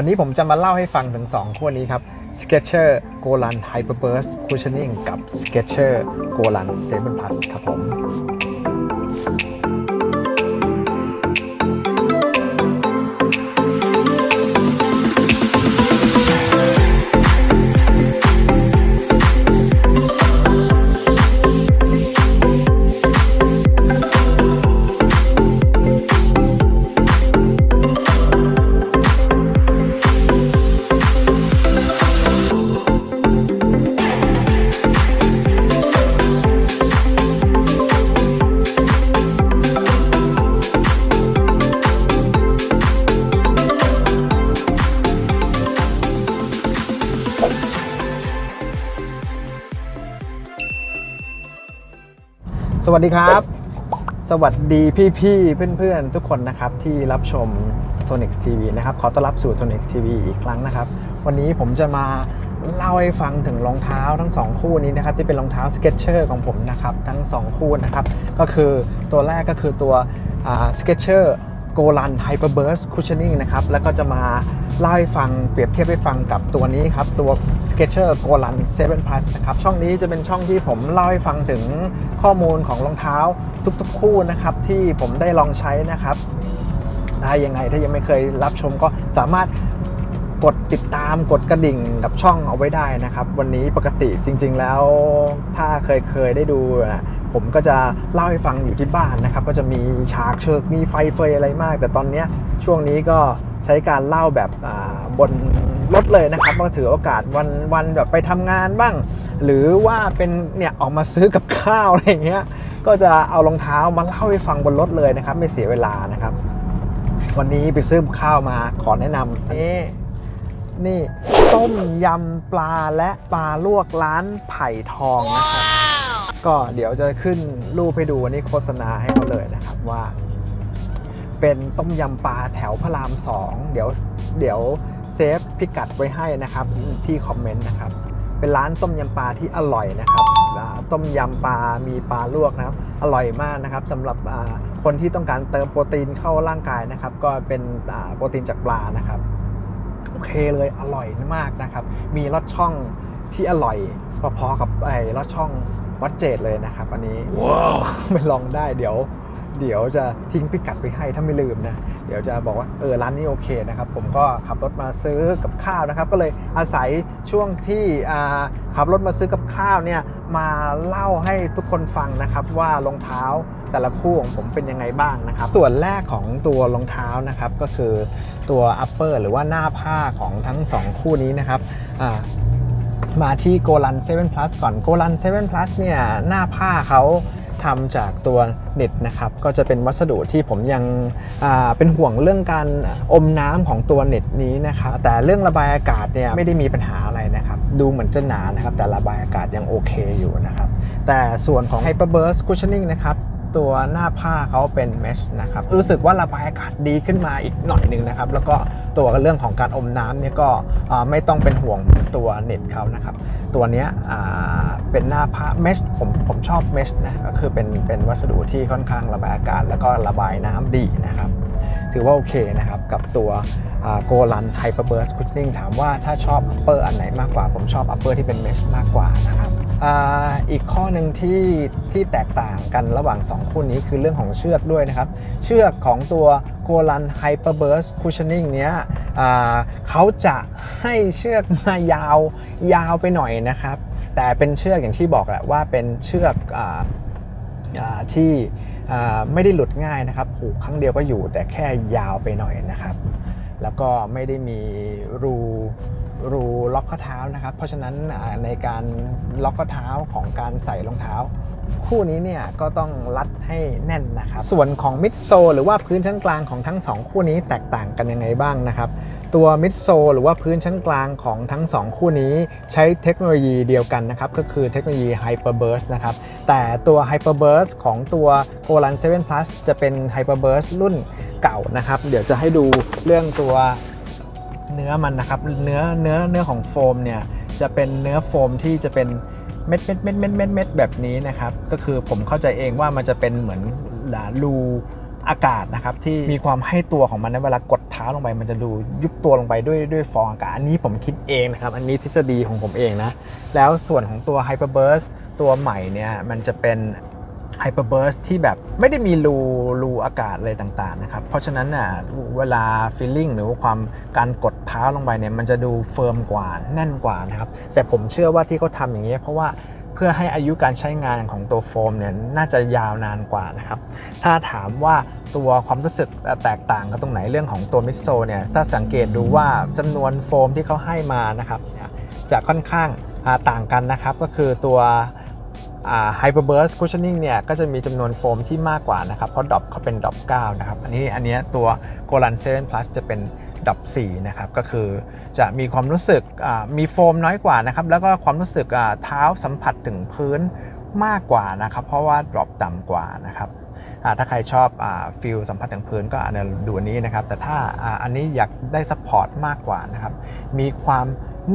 วันนี้ผมจะมาเล่าให้ฟังถึง 2 คู่นี้ครับ Skechers Golan Hyperburst Cushioning กับ Skechers Golan 7 Plus ครับผม สวัสดีครับ สวัสดีพี่ๆ เพื่อนๆ ทุกคนนะครับที่รับชม s o n i c TV นะครับ ขอต้อนรับสู่ s o n i c TV อีกครั้งนะครับ วันนี้ผมจะมาเล่าให้ฟังถึงรองเท้าทั้ง 2 คู่นี้นะครับ ที่เป็นรองเท้าสเก็ตเชอร์ของผมนะครับ ทั้ง 2 คู่นะครับ ก็คือตัวแรกก็คือตัวสเก็ตเชอร์า Skechers g o l a n Hyperburst Cushioning นะครับ แล้วก็จะมาเล่าให้ฟังเปรียบเทียบให้ฟังกับตัวนี้ครับ ตัว Skechers g o l a n 7 Plus นะครับ ช่องนี้จะเป็นช่องที่ผมเล่าให้ฟังถึงข้อมูลของรองเท้าทุกๆคู่นะครับ ที่ผมได้ลองใช้นะครับถ้ายังไงถ้ายังไม่เคยรับชมก็สามารถกดติดตามกดกระดิ่งกับช่องเอาไว้ได้นะครับ วันนี้ปกติจริง ๆ แล้วถ้าเคยเคยได้ดูนะ ผมก็จะเล่าให้ฟังอยู่ที่บ้านนะครับ ก็จะมีฉากเชิกมีไฟเฟยอะไรมาก แต่ตอนนี้ช่วงนี้ก็ใช้การเล่าแบบบนรถเลยนะครับก็ถือโอกาสวันวันแบบไปทำงานบ้าง หรือว่าเป็นเนี่ยออกมาซื้อกับข้าวอะไรเงี้ยก็จะเอารองเท้ามาเล่าให้ฟังบนรถเลยนะครับ ไม่เสียเวลานะครับ วันนี้ไปซื้อข้าวมาขอแนะนำนี่นี่ต้มยำปลาและปลาลวกร้านไผ่ทองนะครับ ก็เดี๋ยวจะขึ้นรูปให้ดูวันนี้โฆษณาให้เขาเลยนะครับว่า เป็นต้มยำปลาแถวพระรามสองเดี๋ยวเดี๋ยวเซฟพิกัดไว้ให้นะครับที่คอมเมนต์นะครับเป็นร้านต้มยำปลาที่อร่อยนะครับ ต้มยำปลา มีปลาลวกนะครับ อร่อยมากนะครับสำหรับคนที่ต้องการเติมโปรตีนเข้าร่างกายนะครับ ก็เป็นโปรตีนจากปลานะครับ โอเคเลยอร่อยมากนะครับ มีรสช่องที่อร่อยพอๆกับไอ้รสช่อง วัดเจดเลยนะครับ อันนี้ว้าวไปลองได้เดี๋ยว เดี๋ยวจะทิ้งพิกัดไปให้ถ้าไม่ลืมนะ เดี๋ยวจะบอกว่าเออร้านนี้โอเคนะครับ ผมก็ขับรถมาซื้อกับข้าวนะครับ ก็เลยอาศัยช่วงที่อ่าขับรถมาซื้อกับข้าวเนี่ยมาเล่าให้ทุกคนฟังนะครับว่ารองเท้าแต่ละคู่ของผมเป็นยังไงบ้างนะครับ ส่วนแรกของตัวรองเท้านะครับก็คือตัว upper หรือว่าหน้าผ้าของทั้ง 2 คู่นี้นะครับอ่า มาที่ g o l a n 7 Plus ก่อน g o l a n 7 Plus เนี่ยหน้าผ้าเขาทำจากตัวเน็ตนะครับก็จะเป็นวัสดุที่ผมยังอ่าเป็นห่วงเรื่องการอมน้ำของตัวเน็ตนี้นะครับแต่เรื่องระบายอากาศเนี่ยไม่ได้มีปัญหาอะไรนะครับดูเหมือนจะหนานะครับแต่ระบายอากาศยังโอเคอยู่นะครับแต่ส่วนของ Hyperburst Cushioning นะครับ ตัวหน้าผ้าเขาเป็นเมชนะครับรู้สึกว่าระบายอากาศดีขึ้นมาอีกหน่อยหนึ่งนะครับแล้วก็ตัวเรื่องของการอมน้ำเนี่ยก็ไม่ต้องเป็นห่วงตัวเน็ตเขานะครับตัวเนี้ยเป็นหน้าผ้าเมชผมผมชอบเมชนะก็คือเป็นเป็นวัสดุที่ค่อนข้างระบายอากาศ แล้วก็ระบายน้ำดีนะครับถือว่าโอเคนะครับกับตัวโกลันไฮเปอร์เบิร์สคุชนิ่งถามว่าถ้าชอบ upper อันไหนมากกว่า ผมชอบ upper ที่เป็นเมชมากกว่านะครับ อีกข้อหนึ่งที่ที่แตกต่างกันระหว่าง 2 คู่นี้คือเรื่องของเชือกด้วยนะครับ เชือกของตัวโกลันไฮเปอร์เบิร์สคุชนิ่งเนี้ยเขาจะให้เชือกมายาวยาวไปหน่อยนะครับ แต่เป็นเชือกอย่างที่บอกแหละว่าเป็นเชือกออที่ไม่ได้หลุดง่ายนะครับผูกครั้งเดียวก็อยู่แต่แค่ยาวไปหน่อยนะครับ แล้วก็ไม่ได้มีรู รูล็อกข้อเท้านะครับ เพราะฉะนั้นในการล็อกข้อเท้าของการใส่รองเท้า คู่นี้เนี่ยก็ต้องรัดให้แน่นนะครับ ส่วนของมิดโซหรือว่าพื้นชั้นกลางของทั้งสองคู่นี้แตกต่างกันยังไงบ้างนะครับตัวมิดโซหรือว่าพื้นชั้นกลางของทั้ง 2 คู่นี้ใช้เทคโนโลยีเดียวกันนะครับ ก็คือเทคโนโลยี Hyperburst นะครับ แต่ตัว Hyperburst ของตัว g o l a n 7 Plus จะเป็น Hyperburst รุ่นเก่านะครับ เดี๋ยวจะให้ดูเรื่องตัว เนื้อมันนะครับ เนื้อเนื้อเนื้อของโฟมเนี่ยจะเป็นเนื้อโฟมที่จะเป็นเม็ดเม็ดเม็ดเม็ดเม็ดเม็ดแบบนี้นะครับ ก็คือผมเข้าใจเองว่ามันจะเป็นเหมือนรูอากาศนะครับที่มีความให้ตัวของมันในเวลากดเท้าลงไปมันจะดูยุบตัวลงไปด้วยด้วยฟองอากาศ อันนี้ผมคิดเองนะครับ อันนี้ทฤษฎีของผมเองนะ แล้วส่วนของตัว Hyperburst ตัวใหม่เนี่ยมันจะเป็น Hyperburst ที่แบบไม่ได้มีรูรูอากาศอะไรต่างๆนะครับ เพราะฉะนั้นน่ะเวลา feeling หรือว่าความการกดเท้าลงไปเนี่ยมันจะดูเฟิร์มกว่าแน่นกว่านะครับ แต่ผมเชื่อว่าที่เขาทำอย่างนี้ยเพราะว่าเพื่อให้อายุการใช้งานของตัวโฟมเนี่ยน่าจะยาวนานกว่านะครับ ถ้าถามว่าตัวความรู้สึกแตกต่างกันตรงไหนเรื่องของตัวมิโซเนี่ยถ้าสังเกตดูว่าจำนวนโฟมที่เขาให้มานะครับจะค่อนข้างต่างกันนะครับ ก็คือตัว ไฮเปอร์เบิร์สคุชชั่นนิ่งเนี่ยก็จะมีจำนวนโฟมที่มากกว่านะครับเพราะดรอปเขาเป็นดรอป9นะครับอันนี้อันเนี้ยตัว g o l a n 7 Plus จะเป็นดรอป4นะครับก็คือจะมีความรู้สึกมีโฟมน้อยกว่านะครับแล้วก็ความรู้สึกเท้าสัมผัสถึงพื้นมากกว่านะครับเพราะว่าดรอปต่ำกว่านะครับถ้าใครชอบฟิลสัมผัสถึงพื้นก็อันนี้ดูอันนี้นะครับแต่ถ้าอ่าอันนี้อยากได้ซัพพอร์ตมากกว่านะครับมีความ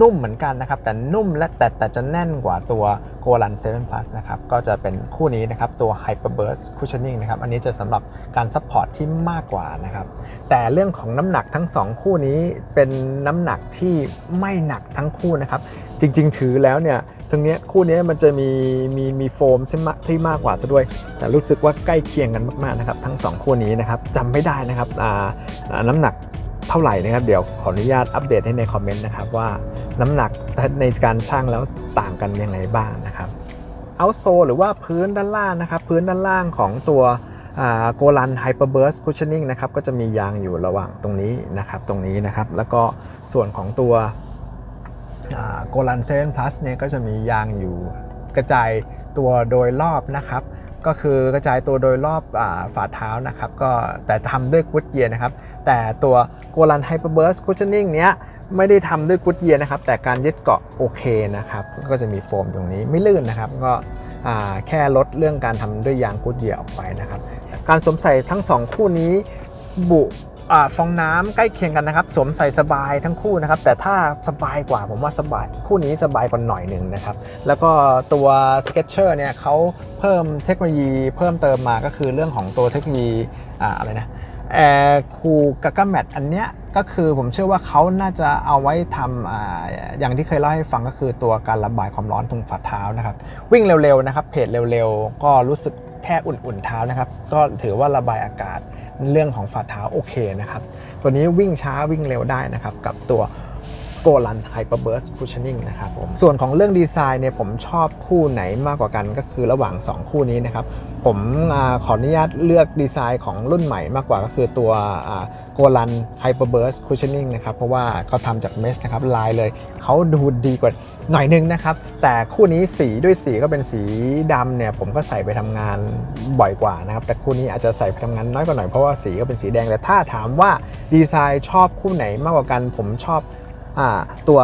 นุ่มเหมือนกันนะครับ แต่นุ่มและแต่แต่จะแน่นกว่าตัว g o l a n 7 Plus นะครับ ก็จะเป็นคู่นี้นะครับ ตัว Hyperburst Cushioning นะครับ อันนี้จะสำหรับการซัพพอร์ตที่มากกว่านะครับ แต่เรื่องของน้ำหนักทั้ง 2 คู่นี้เป็นน้ำหนักที่ไม่หนักทั้งคู่นะครับ จริง ๆ ถือแล้วเนี่ยตรงเนี้ยคู่นี้มันจะมีมีมีโฟมที่มากที่มากกว่าซะด้วย แต่รู้สึกว่าใกล้เคียงกันมากๆนะครับ ทั้ง 2 คู่นี้นะครับจำไม่ได้นะครับอ่าน้ำหนัก เท่าไหร่นะครับ เดี๋ยวขออนุญาตอัปเดตให้ในคอมเมนต์นะครับว่าน้ำหนักในการช่างแล้วต่างกันยังไงบ้างนะครับเอาโซหรือว่าพื้นด้านล่างนะครับ พื้นด้านล่างของตัวโกลันไฮเปอร์เบิร์สคุชชั่นนิ่งนะครับก็จะมียางอยู่ระหว่างตรงนี้นะครับ ตรงนี้นะครับ แล้วก็ส่วนของตัวโกลันเซนพลัสเนี่ยก็จะมียางอยู่กระจายตัวโดยรอบนะครับ ก็คือกระจายตัวโดยรอบอฝ่าเท้านะครับ ก็แต่ทำด้วยกุดเยียนะครับ แต่ตัวโกลันไฮเปอร์เบิร์สคุชชั่นนิ่งเนี้ยไม่ได้ทำด้วยกุดเยียนะครับ แต่การยึดเกาะโอเคนะครับ ก็จะมีโฟมตรงนี้ไม่ลื่นนะครับ ก็แค่ลดเรื่องการทำด้วยยางกุดเยียออกไปนะครับ การสวมใส่ทั้งสองคู่นี้บุอฟองน้ำใกล้เคียงกันนะครับ สวมใส่สบายทั้งคู่นะครับ แต่ถ้าสบายกว่าผมว่าสบายคู่นี้สบายกว่าหน่อยหนึ่งนะครับ แล้วก็ตัว Sketcher เนี่ยเขาเพิ่มเทคโนโลยีเพิ่มเติมมาก็คือเรื่องของตัวเทคโนโลยีอะไรนะ แอร์คูกากาแมทอันเนี้ยก็คือผมเชื่อว่าเขาน่าจะเอาไว้ทำออย่างที่เคยเล่าให้ฟังก็คือตัวการระบายความร้อนตรงฝ่าเท้านะครับ วิ่งเร็วๆนะครับเพจเร็วๆ ก็รู้สึกแค่อุ่นๆเท้านะครับ ก็ถือว่าระบายอากาศเรื่องของฝ่าเท้าโอเคนะครับ ตัวนี้วิ่งช้าวิ่งเร็วได้นะครับ กับตัว โกลันไฮเปอร์เบิร์สคูช i นิ่งนะครับผมส่วนของเรื่องดีไซน์เนี่ยผมชอบคู่ไหนมากกว่ากันก็คือระหว่าง 2 คู่นี้นะครับ ผมอขออนุญาตเลือกดีไซน์ของรุ่นใหม่มากกว่าก็คือตัวโกลันไฮเปอร์เบิร์สคูช i นิ่งนะครับเพราะว่าเขาทำจากเมชนะครับลายเลย เขาดูดีกว่าหน่อยนึงนะครับ แต่คู่นี้สีด้วยสีก็เป็นสีดำเนี่ยผมก็ใส่ไปทำงานบ่อยกว่านะครับ แต่คู่นี้อาจจะใส่ไปทำงานน้อยกว่าหน่อยเพราะว่าสีก็เป็นสีแดงแต่ถ้าถามว่าดีไซน์ชอบคู่ไหนมากกว่ากัน ผมชอบ ตัว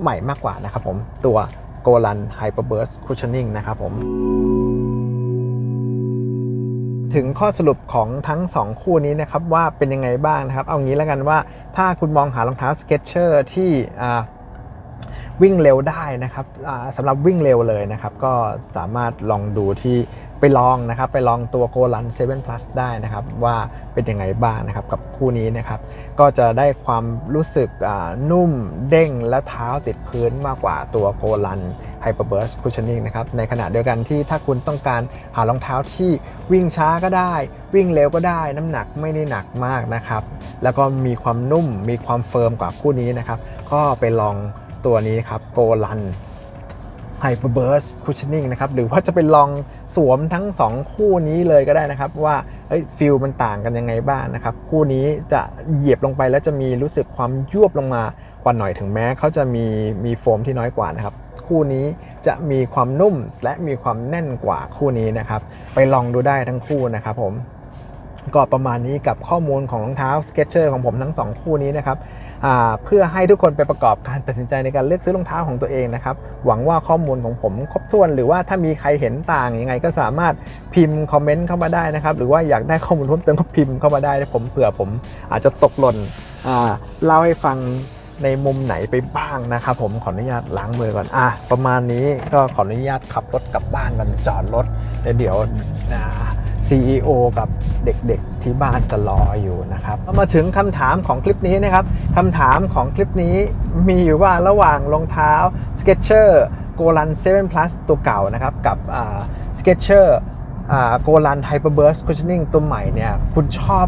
ใหม่มากกว่านะครับผมตัว g o l a n Hyperburst Cushioning นะครับผมถึงข้อสรุปของทั้ง 2 คู่นี้นะครับว่าเป็นยังไงบ้างนะครับ เอางี้แล้วกันว่าถ้าคุณมองหารองเท้า Skechers ที่วิ่งเร็วได้นะครับสำหรับวิ่งเร็วเลยนะครับ ก็สามารถลองดูที่ ไปลองนะครับไปลองตัว g o l a n 7 Plus ได้นะครับว่าเป็นยังไงบ้างนะครับกับคู่นี้นะครับก็จะได้ความรู้สึกนุ่มเด้งและเท้าติดพื้นมากกว่าตัว g o l a n Hyperburst Cushioning นะครับในขณะเดียวกันที่ถ้าคุณต้องการหารองเท้าที่วิ่งช้าก็ได้ วิ่งเร็วก็ได้ น้ำหนักไม่ได้หนักมากนะครับแล้วก็มีความนุ่มมีความเฟิร์มกว่าคู่นี้นะครับก็ไปลองตัวนี้ครับ g o l a n Hyperburst Cushioning นะครับหรือว่าจะไปลองสวมทั้ง 2 คู่นี้เลยก็ได้นะครับ ว่าเอ้ยฟิลมันต่างกันยังไงบ้างนะครับ คู่นี้จะเหยียบลงไปแล้วจะมีรู้สึกความยวบลงมากว่าหน่อยถึงแม้เขาจะมีมีโฟมที่น้อยกว่านะครับ คู่นี้จะมีความนุ่มและมีความแน่นกว่าคู่นี้นะครับ ไปลองดูได้ทั้งคู่นะครับผมก็ประมาณนี้กับข้อมูลของรองเท้า Skechers ของผมทั้ง 2 คู่นี้นะครับ เพื่อให้ทุกคนไปประกอบการตัดสินใจในการเลือกซื้อรองเท้าของตัวเองนะครับ หวังว่าข้อมูลของผมครบถ้วน หรือว่าถ้ามีใครเห็นต่างยังไงก็สามารถพิมพ์คอมเมนต์เข้ามาได้นะครับ หรือว่าอยากได้ข้อมูลเพิ่มเติมก็พิมพ์เข้ามาได้ผมเผื่อผมอาจจะตกหล่นเล่าให้ฟังในมุมไหนไปบ้างนะครับผมขออนุญาตล้างมือก่อนอะประมาณนี้ก็ขออนุญาตขับรถกลับบ้านมันจอดรถแล้วเดี๋ยวอ่า CEO กับเด็กๆที่บ้านจะรออยู่นะครับมาถึงคำถามของคลิปนี้นะครับคำถามของคลิปนี้มีอยู่ว่าระหว่างรองเท้า Skechers g o l a n 7 Plus ตัวเก่านะครับ กับ Skechers g o l a n Hyperburst Cushioning ตัวใหม่เนี่ย คุณชอบ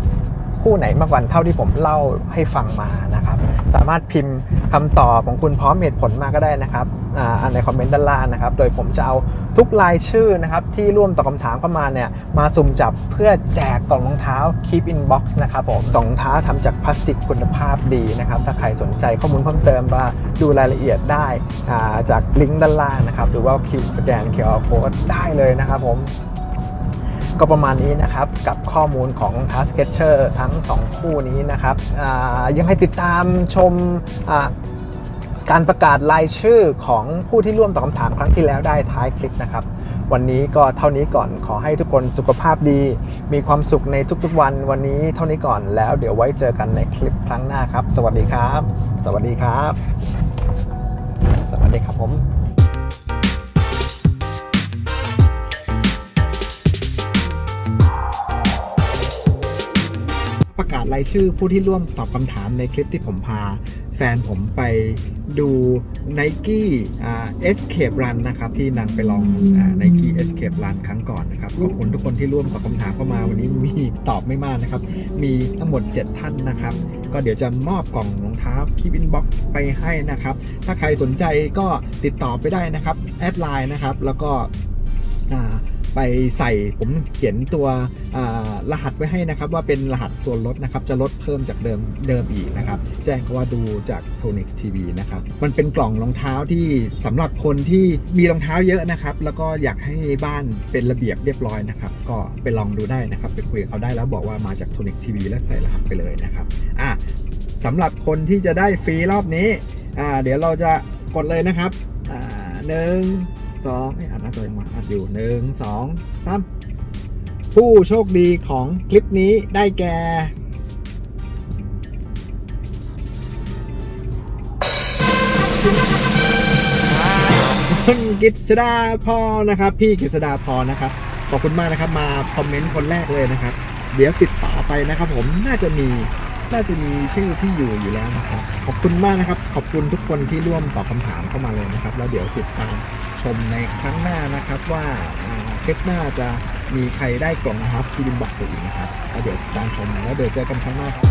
คู่ไหนมากกว่าเท่าที่ผมเล่าให้ฟังมานะครับ สามารถพิมพ์คำตอบของคุณพร้อมเหตุผลมาก็ได้นะครับอ่าในคอมเมนต์ด้านล่างนะครับ โดยผมจะเอาทุกรายชื่อนะครับที่ร่วมตอบคำถามเข้ามาเนี่ยมาสุ่มจับเพื่อแจกกล่องรองเท้า Keep in Box นะครับผมกล่องรองเท้าทำจากพลาสติกคุณภาพดีนะครับ ถ้าใครสนใจข้อมูลเพิ่มเติมว่าดูรายละเอียดได้อ่าจากลิงก์ด้านล่างนะครับ หรือว่าคิวสแกน QR Code ได้เลยนะครับผม ก็ประมาณนี้นะครับ กับข้อมูลของรองเท้าสเก็ตเชอร์ทั้ง 2 คู่นี้นะครับยังให้ติดตามชมการประกาศรายชื่อของผู้ที่ร่วมตอบคำถามครั้งที่แล้วได้ท้ายคลิปนะครับ วันนี้ก็เท่านี้ก่อนขอให้ทุกคนสุขภาพดี มีความสุขในทุกๆวัน วันนี้เท่านี้ก่อนแล้วเดี๋ยวไว้เจอกันในคลิปครั้งหน้าครับ สวัสดีครับ สวัสดีครับ สวัสดีครับผม รายชื่อผู้ที่ร่วมตอบคำถามในคลิปที่ผมพา แฟนผมไปดู Nike อ่า Escape Run นะครับที่นางไปลองอ่า Nike Escape Run ครั้งก่อนนะครับขอบคุณทุกคนที่ร่วมตอบคำถามเข้ามาวันนี้มีตอบไม่มากนะครับ มีทั้งหมด 7 ท่านนะครับ ก็เดี๋ยวจะมอบกล่องรองเท้า Keep in Box ไปให้นะครับ ถ้าใครสนใจก็ติดต่อไปได้นะครับแอดไลน์นะครับ แล้วก็อ่า ไปใส่ผมเขียนตัวรหัสไว้ให้นะครับ ว่าเป็นรหัสส่วนลดนะครับ จะลดเพิ่มจากเดิมเดิมอีกนะครับ แจ้งเขาว่าดูจาก t o n i x TV นะครับ มันเป็นกล่องรองเท้าที่สำหรับคนที่มีรองเท้าเยอะนะครับ แล้วก็อยากให้บ้านเป็นระเบียบเรียบร้อยนะครับ ก็ไปลองดูได้นะครับไปคุยกับเขาได้แล้วบอกว่ามาจาก t o n i x TV และใส่รหัสไปเลยนะครับอะสำหรับคนที่จะได้ฟรีรอบนี้อ่าเดี๋ยวเราจะกดเลยนะครับอ่าหนึ่ง สองอัดหน้าตัวยังมาอัดอยู่หนึ่งสองสามผู้โชคดีของคลิปนี้ได้แก่คุณกฤษดาพรนะครับ พี่กฤษดาพรนะครับ ขอบคุณมากนะครับ มาคอมเมนต์คนแรกเลยนะครับ เดี๋ยวติดต่อไปนะครับผมน่าจะมี น่าจะมีชื่อที่อยู่อยู่แล้วนะครับขอบคุณมากนะครับ ขอบคุณทุกคนที่ร่วมตอบคำถามเข้ามาเลยนะครับ แล้วเดี๋ยวติดตามชมในครั้งหน้านะครับว่าคลิปหน้าจะมีใครได้กล่องนะครับที่ดินบอกไปอีกนะครับแล้วเดี๋ยวติดตามชมแล้วเดี๋ยวเจอกันครั้งหน้าครับ